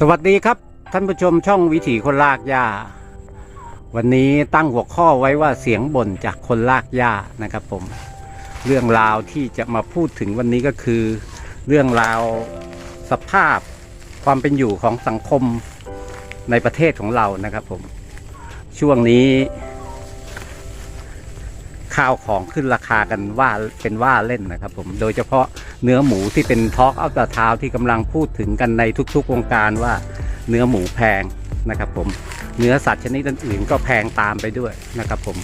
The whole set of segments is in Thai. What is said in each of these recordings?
สวัสดีครับ ท่านผู้ชมช่องวิถีคนลากหญ้า วันนี้ตั้งหัวข้อไว้ว่าเสียงบ่นจากคนลากหญ้านะครับผม เรื่องราวที่จะมาพูดถึงวันนี้ก็คือ เรื่องราวสภาพความเป็นอยู่ของสังคมในประเทศของเรานะครับผม ช่วงนี้ ข้าวของขึ้นราคากันว่าเป็นว่าเล่นนะครับผมโดยเฉพาะเนื้อหมูที่เป็นท็อกเอาแต่เท้าที่กำลังพูดถึงกันในทุกๆวงการว่าเนื้อหมูแพงนะครับผมเนื้อสัตว์ชนิดอื่นๆก็แพงตามไปด้วยนะครับผม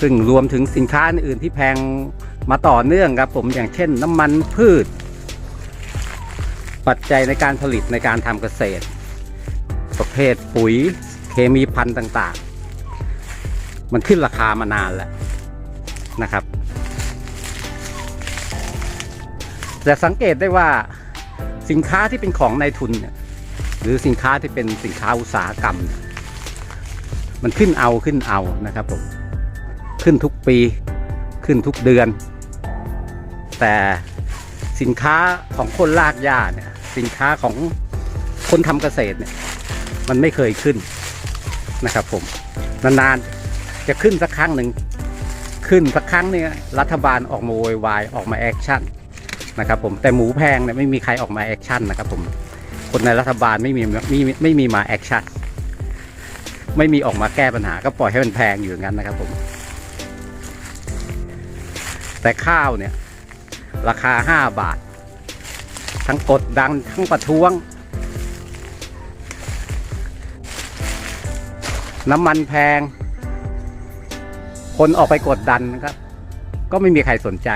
ซึ่งรวมถึงสินค้าอื่นๆที่แพงมาต่อเนื่องครับผมอย่างเช่น น้ำมันพืช ปัจจัยในการผลิตในการทำเกษตร ประเภทปุ๋ยเคมีพันธุ์ต่าง ๆ มันขึ้นราคามานานแล้ว นะครับ แต่สังเกตได้ว่าสินค้าที่เป็นของนายทุนเนี่ยหรือสินค้าที่เป็นสินค้าอุตสาหกรรม มันขึ้นเอาขึ้นเอานะครับผมขึ้นทุกปีขึ้นทุกเดือน แต่สินค้าของคนลากหญ้าเนี่ยสินค้าของคนทำเกษตรเนี่ยมันไม่เคยขึ้นนะครับผมนานๆจะขึ้นสักครั้งหนึ่ง ขึ้นสักครั้งเนี่ยรัฐบาลออกมาโวยวายออกมาแอคชั่นนะครับผมแต่หมูแพงเนี่ยไม่มีใครออกมาแอคชั่นนะครับผมคนในรัฐบาลไม่มีไม่มีไม่มีมาแอคชั่นไม่มีออกมาแก้ปัญหาก็ปล่อยให้มันแพงอยู่อย่างนั้นนะครับผม แต่ข้าวเนี่ย ราคาห้าบาท ทั้งกดดังทั้งประท้วง น้ำมันแพง คนออกไปกดดันนะครับ ก็ไม่มีใครสนใจ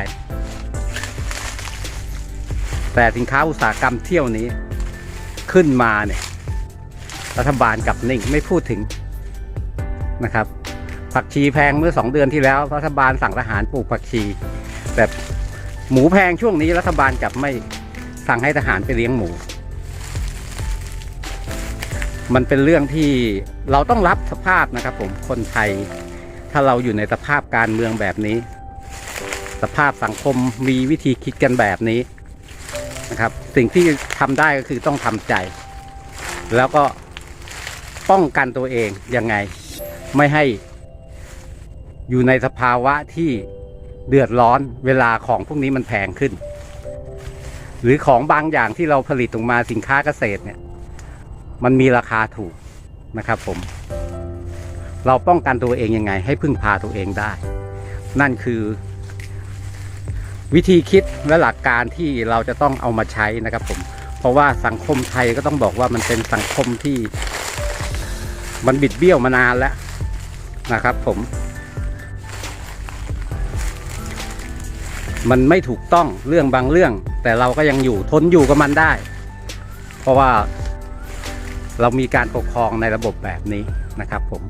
แต่สินค้าอุตสาหกรรมเที่ยวนี้ ขึ้นมาเนี่ย รัฐบาลกับนิ่งไม่พูดถึงนะครับ ผักชีแพงเมื่อสองเดือนที่แล้ว รัฐบาลสั่งทหารปลูกผักชี แบบหมูแพงช่วงนี้รัฐบาลกลับไม่สั่งให้ทหารไปเลี้ยงหมู มันเป็นเรื่องที่เราต้องรับสภาพนะครับผมคนไทย ถ้าเราอยู่ในสภาพการเมืองแบบนี้ สภาพสังคมมีวิธีคิดกันแบบนี้นะครับ สิ่งที่ทำได้ก็คือต้องทำใจ แล้วก็ป้องกันตัวเองยังไง ไม่ให้อยู่ในสภาวะที่เดือดร้อนเวลาของพวกนี้มันแพงขึ้น หรือของบางอย่างที่เราผลิตออกมาสินค้าเกษตรเนี่ย มันมีราคาถูกนะครับผม เราป้องกันตัวเองยังไง ให้พึ่งพาตัวเองได้ นั่นคือ วิธีคิดและหลักการที่เราจะต้องเอามาใช้นะครับผมเพราะว่าสังคมไทยก็ต้องบอกว่ามันเป็นสังคมที่ มันบิดเบี้ยวมานานแล้วนะครับ ผม มันไม่ถูกต้องเรื่องบางเรื่อง แต่เราก็ยังอยู่ทนอยู่กับมันได้ เพราะว่าเรามีการปกครองในระบบแบบนี้นะครับผม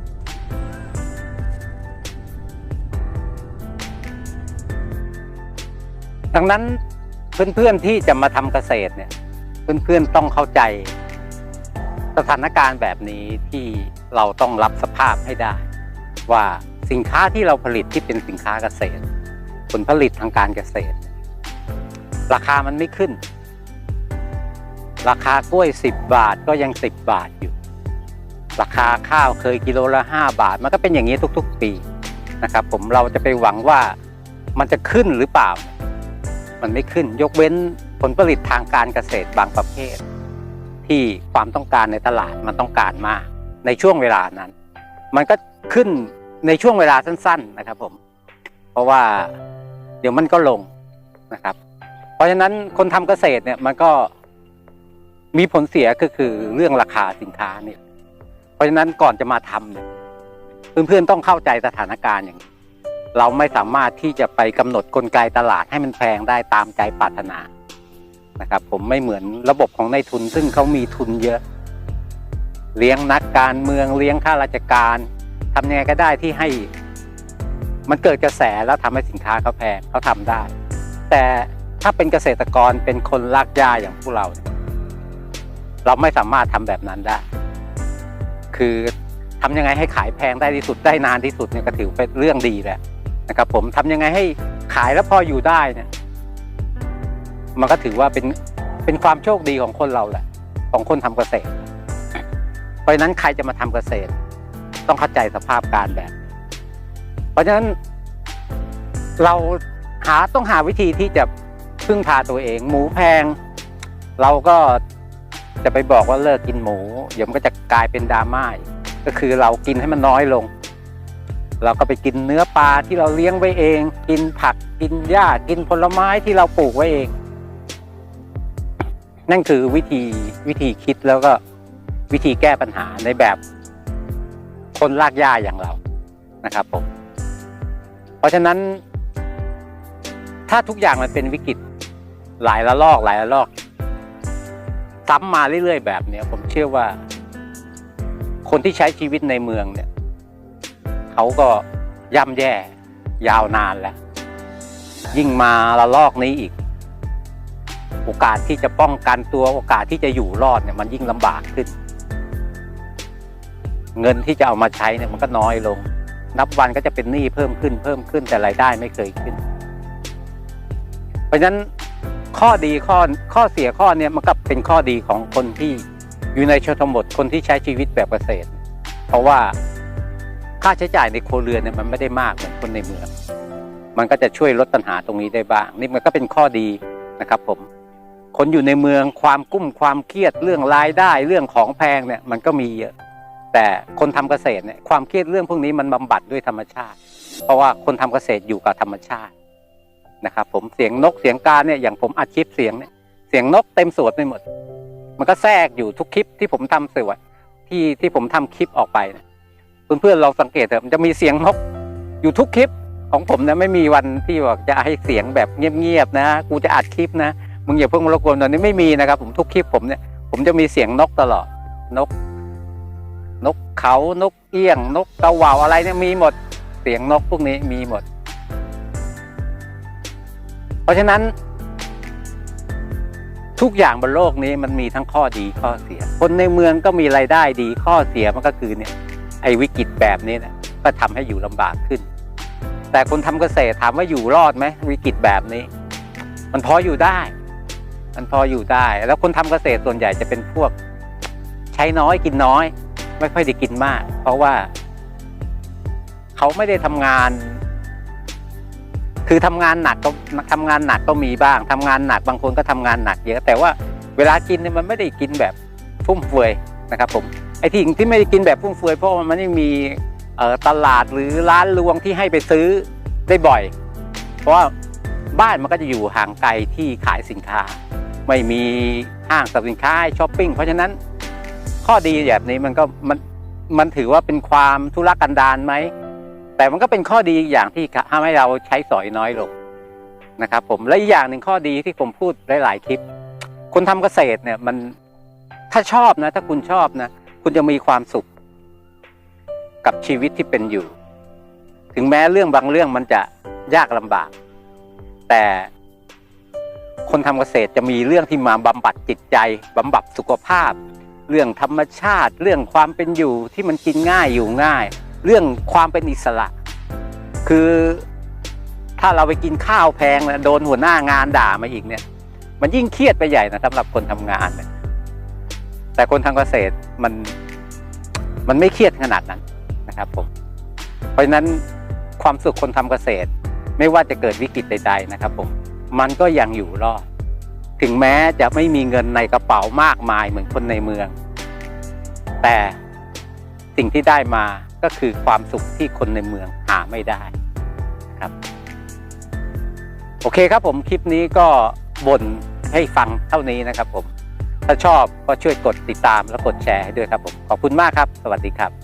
ดังนั้นเพื่อนๆที่จะมาทำเกษตรเนี่ยเพื่อนๆต้องเข้าใจ สถานการณ์แบบนี้ที่เราต้องรับสภาพให้ได้ ว่าสินค้าที่เราผลิตที่เป็นสินค้าเกษตร ผลผลิตทางการเกษตร ราคามันไม่ขึ้น ราคากล้วย 10 บาทก็ยัง 10 บาทอยู่ ราคาข้าวเคยกิโลละ 5 บาท มันก็เป็นอย่างนี้ทุกๆ ปีนะครับ ผมเราจะไปหวังว่ามันจะขึ้นหรือเปล่า มันไม่ขึ้น ยกเว้นผลผลิตทางการเกษตรบางประเภท ที่ความต้องการในตลาดมันต้องการมาก ในช่วงเวลานั้น มันก็ขึ้นในช่วงเวลาสั้น ๆนะครับผม เพราะว่าเดี๋ยวมันก็ลงนะครับ เพราะฉะนั้นคนทำเกษตรเนี่ยมันก็มีผลเสียก็คือเรื่องราคาสินค้าเนี่ย เพราะฉะนั้นก่อนจะมาทำเนี่ยเพื่อนๆต้องเข้าใจสถานการณ์อย่างนี้ เราไม่สามารถที่จะไปกำหนดกลไกตลาดให้มันแพงได้ตามใจปรารถนานะครับ ผมไม่เหมือนระบบของนายทุน ซึ่งเขามีทุนเยอะ เลี้ยงนักการเมืองเลี้ยงข้าราชการทำยังไงก็ได้ที่ให้ มันเกิดกระแสแล้วทำให้สินค้าเขาแพงเขาทำได้ แต่ถ้าเป็นเกษตรกรเป็นคนลากหญ้าอย่างพวกเรา เราไม่สามารถทำแบบนั้นได้ คือทำยังไงให้ขายแพงได้ที่สุดได้นานที่สุดเนี่ยก็ถือเป็นเรื่องดีแหละ นะครับ ผมทำยังไงให้ขายแล้วพออยู่ได้เนี่ย มันก็ถือว่าเป็นเป็นความโชคดีของคนเราแหละ ของคนทำเกษตร เพราะฉะนั้นใครจะมาทำเกษตร ต้องเข้าใจสภาพการแบบ เพราะฉะนั้น เราหาต้องหาวิธีที่จะพึ่งพาตัวเอง หมูแพง เราก็จะไปบอกว่าเลิกกินหมู เดี๋ยวมันก็จะกลายเป็นดราม่าก็คือเรากินให้มันน้อยลง เราก็ไปกินเนื้อปลาที่เราเลี้ยงไว้เอง กินผักกินหญ้ากินผลไม้ที่เราปลูกไว้เอง นั่นคือวิธีวิธีคิดแล้วก็วิธีแก้ปัญหาในแบบ คนลากหญ้าอย่างเรานะครับผมเพราะฉะนั้น ถ้าทุกอย่างมันเป็นวิกฤตหลายระลอกหลายระลอก ซ้ำมาเรื่อยๆแบบเนี้ยผมเชื่อว่า คนที่ใช้ชีวิตในเมืองเนี่ย เขาก็ย่ำแย่ยาวนานแล้ว ยิ่งมาระลอกนี้อีก โอกาสที่จะป้องกันตัวโอกาสที่จะอยู่รอดเนี่ยมันยิ่งลำบากขึ้น เงินที่จะเอามาใช้เนี่ยมันก็น้อยลง นับวันก็จะเป็นหนี้เพิ่มขึ้นเพิ่มขึ้นแต่รายได้ไม่เคยขึ้น เพราะฉะนั้นข้อดีข้อข้อเสียข้อเนี่ยมันก็เป็นข้อดีของคนที่อยู่ในชนบทคนที่ใช้ชีวิตแบบเกษตร เพราะว่า ค่าใช้จ่ายในครัวเรือนเนี่ยมันไม่ได้มากเหมือนคนในเมือง มันก็จะช่วยลดปัญหาตรงนี้ได้บ้าง นี่มันก็เป็นข้อดีนะครับผม คนอยู่ในเมืองความกุ้มความเครียดเรื่องรายได้เรื่องของแพงเนี่ยมันก็มีเยอะ แต่คนทำเกษตรเนี่ยความเครียดเรื่องพวกนี้มันบำบัดด้วยธรรมชาติ เพราะว่าคนทำเกษตรอยู่กับธรรมชาตินะครับผมเสียงนกเสียงกาเนี่ยอย่างผมอัดคลิปเสียงเนี่ยเสียงนกเต็มสวนไปหมด มันก็แทรกอยู่ทุกคลิปที่ผมทำสวยที่ที่ผมทำคลิปออกไปเนี่ย เพื่อนๆเราสังเกตเถอะมันจะมีเสียงนกอยู่ทุกคลิปของผมนี่ยไม่มีวันที่บอกจะให้เสียงแบบเงียบๆนะกูจะอัดคลิปนะมึงอย่าเพิ่งมารบกวนตอนนี้ไม่มีนะครับ ผมทุกคลิปผมเนี่ยผมจะมีเสียงนกตลอดนก นกเขานกเอี้ยง นกกระเหว่าอะไรเนี่ยมีหมดเสียงนกพวกนี้มีหมด เพราะฉะนั้น ทุกอย่างบนโลกนี้มันมีทั้งข้อดีข้อเสีย คนในเมืองก็มีรายได้ดีข้อเสียมันก็คือเนี่ย ไอ้วิกฤตแบบนี้นะก็ทำให้อยู่ลำบากขึ้น แต่คนทำเกษตรถามว่าอยู่รอดไหมวิกฤตแบบนี้ มันพออยู่ได้ มันพออยู่ได้ แล้วคนทำเกษตรส่วนใหญ่จะเป็นพวก ใช้น้อยกินน้อย ไม่ค่อยได้กินมาก เพราะว่า เขาไม่ได้ทำงาน คือทำงานหนักก็ทำงานหนักก็มีบ้างทำงานหนักบางคนก็ทำงานหนักเยอะแต่ว่าเวลากินเนี่ยมันไม่ได้กินแบบฟุ่มเฟือยนะครับผม ไอ้ที่ที่ไม่ได้กินแบบฟุ่มเฟือยเพราะมันไม่มีตลาดหรือร้านรวงที่ให้ไปซื้อได้บ่อย เพราะว่าบ้านมันก็จะอยู่ห่างไกลที่ขายสินค้า ไม่มีห้างสรรพสินค้าช้อปปิ้งเพราะฉะนั้นข้อดีแบบนี้มันก็มันมันถือว่าเป็นความทุรกันดารไหม แต่มันก็เป็นข้อดีอย่างที่ทำให้เราใช้สอยน้อยลงนะครับผมและอีกอย่างหนึ่งข้อดีที่ผมพูดหลาย ๆ คลิป คนทำเกษตรเนี่ยมันถ้าชอบนะ ถ้าคุณชอบนะ คุณจะมีความสุข กับชีวิตที่เป็นอยู่ ถึงแม้เรื่องบางเรื่องมันจะยากลำบาก แต่คนทำเกษตรจะมีเรื่องที่มาบำบัดจิตใจบำบัดสุขภาพ เรื่องธรรมชาติ เรื่องความเป็นอยู่ที่มันกินง่ายอยู่ง่าย เรื่องความเป็นอิสระ คือถ้าเราไปกินข้าวแพงนะโดนหัวหน้างานด่ามาอีกเนี่ย มันยิ่งเครียดไปใหญ่นะสำหรับคนทำงานเนี่ย แต่คนทำเกษตรมันมันไม่เครียดขนาดนั้นนะครับผมเพราะฉะนั้นความสุขคนทำเกษตร ไม่ว่าจะเกิดวิกฤตใด ๆนะครับผมมันก็ยังอยู่รอด ถึงแม้จะไม่มีเงินในกระเป๋ามากมายเหมือนคนในเมือง แต่สิ่งที่ได้มาก็คือความสุขที่คนในเมืองหาไม่ได้ครับ โอเคครับผมคลิปนี้ก็บ่นให้ฟังเท่านี้นะครับผม ถ้าชอบก็ช่วยกดติดตามและกดแชร์ให้ด้วยครับผม ขอบคุณมากครับ สวัสดีครับ